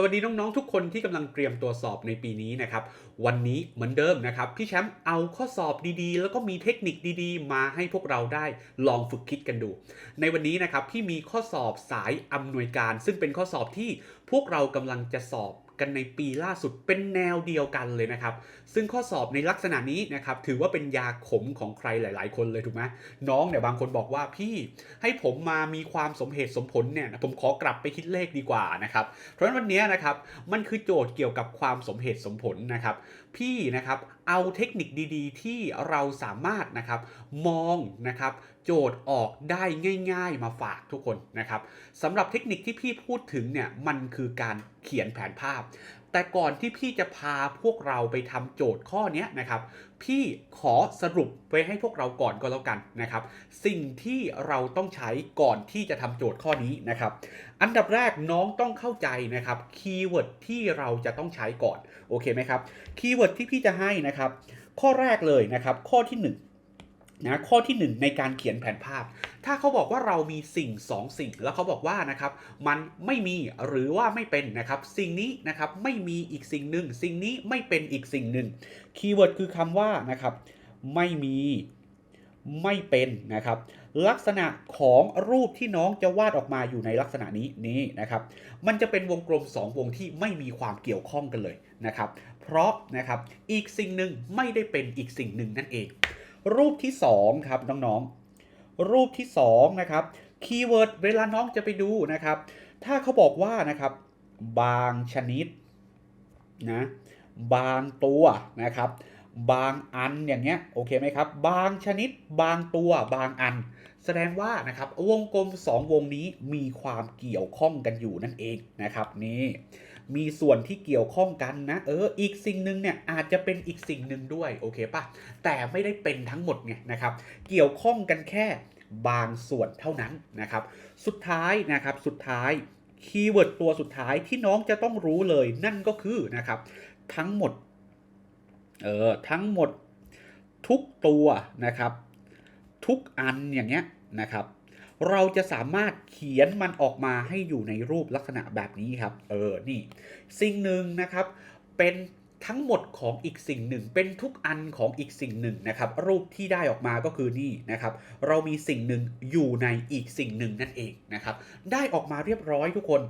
สวัสดีน้องๆทุกคนที่กำลังเตรียมตัวสอบในปีนี้นะครับ วันนี้เหมือนเดิมนะครับพี่แชมป์เอาข้อสอบดีๆ แล้วก็มีเทคนิคดีๆ มาให้พวกเราได้ลองฝึกคิดกันดู ในวันนี้นะครับพี่มีข้อสอบสายอำนวยการ ซึ่งเป็นข้อสอบที่พวกเรากำลังจะสอบ กันในปีล่าสุดเป็นแนวเดียวกันเลยนะครับ ซึ่งข้อสอบในลักษณะนี้นะครับถือว่าเป็นยาขมของใครหลาย ๆ คนเลยถูกไหมน้องเนี่ยบางคนบอกว่าพี่ให้ผมมามีความสมเหตุสมผลเนี่ยผมขอกลับไปคิดเลขดีกว่านะครับ เพราะฉะนั้นวันนี้นะครับมันคือโจทย์เกี่ยวกับความสมเหตุสมผลนะครับ พี่นะครับ เอาเทคนิคดีๆ ที่เราสามารถนะครับมองนะครับโจทย์ออกได้ง่ายๆ มาฝากทุกคนนะครับสำหรับเทคนิคที่พี่พูดถึงเนี่ยมันคือการเขียนแผนภาพ แต่ก่อนที่พี่จะพาพวกเราไปทำโจทย์ข้อนี้นะครับ พี่ขอสรุปไว้ให้พวกเราก่อนก็แล้วกันนะครับ สิ่งที่เราต้องใช้ก่อนที่จะทำโจทย์ข้อนี้นะครับ อันดับแรกน้องต้องเข้าใจนะครับคีย์เวิร์ดที่เราจะต้องใช้ก่อน โอเคไหมครับ คีย์เวิร์ดที่พี่จะให้นะครับ ข้อแรกเลยนะครับ ข้อที่ 1 นะข้อที่ 1 ในการเขียนแผนภาพ ถ้าเขาบอกว่าเรามีสิ่ง 2 สิ่ง แล้วเขาบอกว่านะครับมันไม่มีหรือว่าไม่เป็นนะครับสิ่งนี้นะครับไม่มีอีกสิ่งหนึ่งสิ่งนี้ไม่เป็นอีกสิ่งหนึ่งคีย์เวิร์ดคือคำว่านะครับไม่มีไม่เป็นนะครับ ลักษณะของรูปที่น้องจะวาดออกมาอยู่ในลักษณะนี้นี่นะครับ มันจะเป็นวงกลม 2 วงที่ไม่มีความเกี่ยวข้องกันเลยนะครับ เพราะนะครับอีกสิ่งหนึ่งไม่ได้เป็นอีกสิ่งหนึ่งนั่นเอง รูปที่2ครับน้องๆ รูปที่2นะครับคีย์เวิร์ดเวลาน้องจะไปดูนะครับ ถ้าเขาบอกว่านะครับ บางชนิดนะบางตัวนะครับ บางอันอย่างเงี้ยโอเคไหมครับ บางชนิด บางตัวบางอัน แสดงว่านะครับวงกลม 2 วงนี้มีความเกี่ยวข้องกันอยู่นั่นเองนะครับนี่ มีส่วนที่เกี่ยวข้องกันนะเอออีกสิ่งหนึ่งเนี่ยอาจจะเป็นอีกสิ่งหนึ่งด้วยโอเคปะแต่ไม่ได้เป็นทั้งหมดไงนะครับ เกี่ยวข้องกันแค่บางส่วนเท่านั้นนะครับ สุดท้ายนะครับสุดท้ายคีย์เวิร์ดตัวสุดท้ายที่น้องจะต้องรู้เลยนั่นก็คือนะครับทั้งหมดเออทั้งหมดทุกตัวนะครับ ทุกอันอย่างเงี้ยนะครับ เราจะสามารถเขียนมันออกมาให้อยู่ในรูปลักษณะแบบนี้ครับ เออ นี่ สิ่งหนึ่งนะครับ เป็นทั้งหมดของอีกสิ่งหนึ่ง เป็นทุกอันของอีกสิ่งหนึ่งนะครับ รูปที่ได้ออกมาก็คือนี่นะครับ เรามีสิ่งหนึ่งอยู่ในอีกสิ่งหนึ่งนั่นเองนะครับ ได้ออกมาเรียบร้อยทุกคน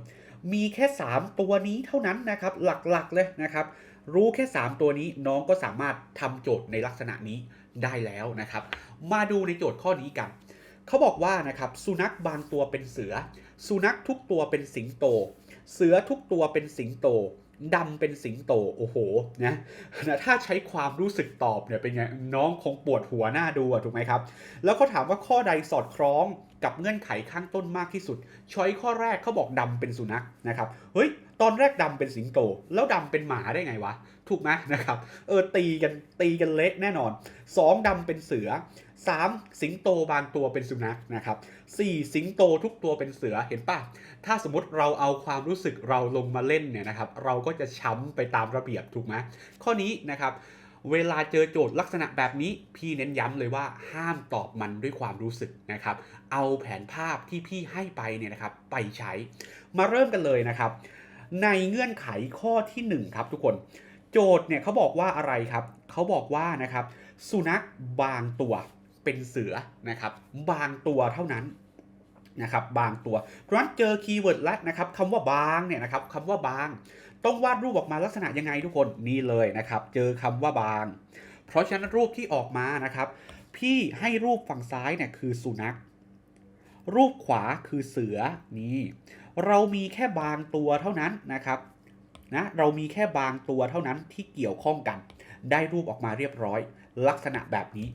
มีแค่ 3 ตัวนี้เท่านั้นนะครับ หลักๆเลยนะครับ รู้แค่ 3 ตัวนี้น้องก็สามารถทำโจทย์ในลักษณะนี้ได้แล้วนะครับ มาดูในโจทย์ข้อนี้กัน เขาบอกว่านะครับสุนัขบางตัวเป็นเสือ สุนัขทุกตัวเป็นสิงโต เสือทุกตัวเป็นสิงโตดำเป็นสิงโตโอ้โหนะนะถ้าใช้ความรู้สึกตอบเนี่ยเป็นไงน้องคงปวดหัวหน้าดูอะถูกไหมครับ แล้วเขาถามว่าข้อใดสอดคล้องกับเงื่อนไขข้างต้นมากที่สุดช้อยข้อแรกเขาบอกดำเป็นสุนัขนะครับเฮ้ย ตอนแรกดำเป็นสิงโต แล้วดำเป็นหมาได้ไงวะ ถูกไหมนะครับ เออตีกันตีกันเละแน่นอน 2ดำเป็นเสือ 3 สิงโตบางตัวเป็นสุนัขนะครับ4สิงโตทุกตัวเป็นเสือเห็นป่ะถ้าสมมติเราเอาความรู้สึกเราลงมาเล่นเนี่ยนะครับ เราก็จะช้ำไปตามระเบียบถูกไหมข้อนี้นะครับเวลาเจอโจทย์ลักษณะแบบนี้ พี่เน้นย้ำเลยว่าห้ามตอบมันด้วยความรู้สึกนะครับ เอาแผนภาพที่พี่ให้ไปเนี่ยนะครับ ไปใช้ มาเริ่มกันเลยนะครับ ในเงื่อนไขข้อที่ 1 ครับทุกคน โจทย์เนี่ยเขาบอกว่าอะไรครับเขาบอกว่านะครับ สุนัขบางตัวเป็นเสือนะครับ บางตัวเท่านั้นนะครับบางตัวเพราะฉะนั้นเจอคีย์เวิร์ดแล้วนะครับคำว่าบางเนี่ยนะครับคำว่าบาง ต้องวาดรูปออกมาลักษณะยังไงทุกคนนี่เลยนะครับ เจอคำว่าบาง เพราะฉะนั้นรูปที่ออกมานะครับ พี่ให้รูปฝั่งซ้ายเนี่ยคือสุนัข รูปขวาคือเสือนี่เรามีแค่บางตัวเท่านั้นนะครับนะเรามีแค่บางตัวเท่านั้นที่เกี่ยวข้องกัน ได้รูปออกมาเรียบร้อย ลักษณะแบบนี้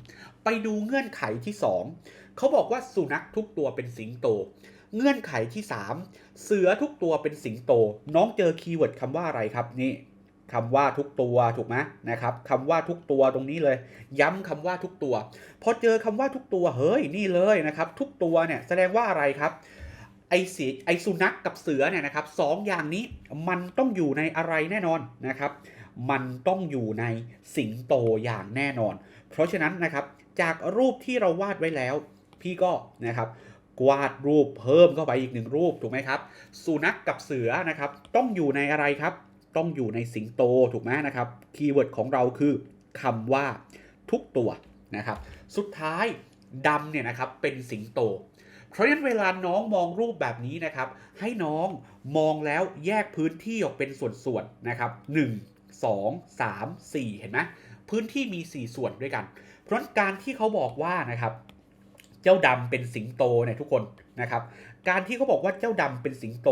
ไปดูเงื่อนไขที่ 2 เขาบอกว่าสุนัขทุกตัวเป็นสิงโต เงื่อนไขที่ 3 เสือทุกตัวเป็นสิงโต น้องเจอคีย์เวิร์ดคำว่าอะไรครับนี่คำว่าทุกตัวถูกไหมนะครับคำว่าทุกตัวตรงนี้เลย ย้ำคำว่าทุกตัวพอเจอคำว่าทุกตัวเฮ้ยนี่เลยนะครับ ทุกตัวเนี่ยแสดงว่าอะไรครับ ไอสีไอสุนัขกกับเสือเนี่ยนะครับสองอย่างนี้มันต้องอยู่ในอะไรแน่นอนนะครับ มันต้องอยู่ในสิงโตอย่างแน่นอน เพราะฉะนั้นนะครับจากรูปที่เราวาดไว้แล้ว พี่ก็นะครับกวาดรูปเพิ่มเข้าไปอีกหนึ่งรูปถูกไหมครับ สุนัขกกับเสือนะครับ ต้องอยู่ในอะไรครับ ต้องอยู่ในสิงโตถูกไหมนะครับคีย์เวิร์ดของเราคือคำว่าทุกตัวนะครับ สุดท้ายดำเนี่ยนะครับเป็นสิงโต เพราะฉะนั้นเวลาน้องมองรูปแบบนี้นะครับ ให้น้องมองแล้วแยกพื้นที่ออกเป็นส่วนๆนะครับ 1 2 3 4 เห็นไหมพื้นที่มี 4 ส่วนด้วยกัน เพราะงั้นการที่เขาบอกว่านะครับ เจ้าดำเป็นสิงโตเนี่ยทุกคนนะครับ การที่เขาบอกว่าเจ้าดำเป็นสิงโต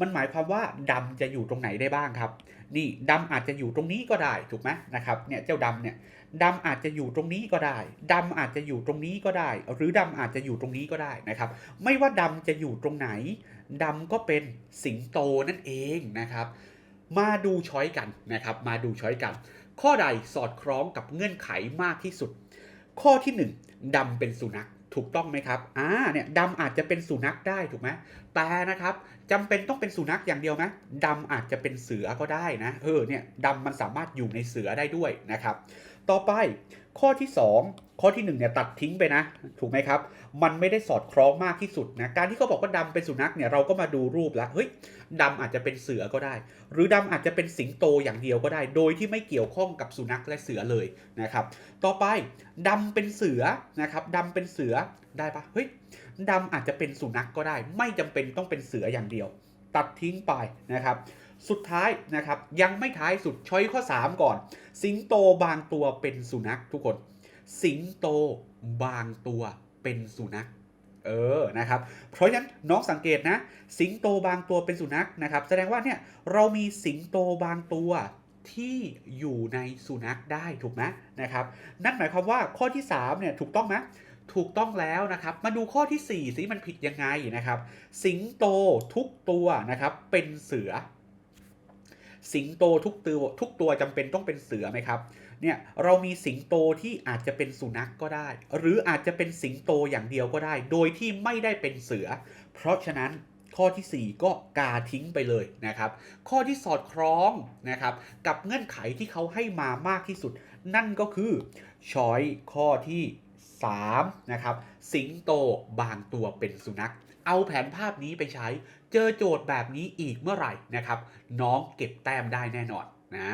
มันหมายความว่าดำจะอยู่ตรงไหนได้บ้างครับ นี่ดำอาจจะอยู่ตรงนี้ก็ได้ถูกไหมนะครับเนี่ยเจ้าดำเนี่ยดำอาจจะอยู่ตรงนี้ก็ได้ ดำอาจจะอยู่ตรงนี้ก็ได้ หรือดำอาจจะอยู่ตรงนี้ก็ได้นะครับ ไม่ว่าดำจะอยู่ตรงไหน ดำก็เป็นสิงโตนั่นเองนะครับ มาดูช้อยกันนะครับ มาดูช้อยกัน ข้อใดสอดคล้องกับเงื่อนไขมากที่สุด ข้อที่หนึ่งดำเป็นสุนัข ถูกต้องไหมครับ อ่า เนี่ยดำอาจจะเป็นสุนัขได้ถูกไหมแต่นะครับจำเป็นต้องเป็นสุนัขอย่างเดียวไหมดำอาจจะเป็นเสือก็ได้นะ เออ เนี่ยดำมันสามารถอยู่ในเสือได้ด้วยนะครับ ต่อไปข้อที่ 2 ข้อที่1เนี่ยตัดทิ้งไปนะ ถูกไหมครับ มันไม่ได้สอดคล้องมากที่สุดนะ การที่เขาบอกว่าดำเป็นสุนัขเนี่ยเราก็มาดูรูปแล้วเฮ้ยดำอาจจะเป็นเสือก็ได้ หรือดำอาจจะเป็นสิงโตอย่างเดียวก็ได้ โดยที่ไม่เกี่ยวข้องกับสุนัขและเสือเลยนะครับ ต่อไปดำเป็นเสือนะครับดำเป็นเสือได้ปะเฮ้ยดำอาจจะเป็นสุนัขก็ได้ ไม่จำเป็นต้องเป็นเสืออย่างเดียว ตัดทิ้งไปนะครับสุดท้ายนะครับยังไม่ท้ายสุดช้อยข้อ 3 ก่อน สิงโตบางตัวเป็นสุนัขทุกคน สิงโตบางตัวเป็นสุนัข เออ นะครับ เพราะฉะนั้นน้องสังเกตนะ สิงโตบางตัวเป็นสุนัขนะครับ แสดงว่าเนี่ยเรามีสิงโตบางตัวที่อยู่ในสุนัขได้ถูกไหมนะครับ นั่นหมายความว่าข้อที่3เนี่ยถูกต้องไหมถูกต้องแล้วนะครับ มาดูข้อที่ 4 สิมันผิดยังไงนะครับ สิงโตทุกตัวนะครับเป็นเสือ สิงโตทุกตัวทุกตัวจำเป็นต้องเป็นเสือไหมครับ เนี่ยเรามีสิงโตที่อาจจะเป็นสุนัขกก็ได้ หรืออาจจะเป็นสิงโตอย่างเดียวก็ได้ โดยที่ไม่ได้เป็นเสือ เพราะฉะนั้นข้อทีสี่ 4 ก็กาทิ้งไปเลยนะครับ ข้อที่สอดคล้องนะครับ กับเงื่อนไขที่เขาให้มามากที่สุด นั่นก็คือช้อยข้อที่ 3 นะครับ สิงโตบางตัวเป็นสุนัข เอาแผนภาพนี้ไปใช้ เจอโจทย์แบบนี้อีกเมื่อไหร่นะครับ น้องเก็บแต้มได้แน่นอนนะ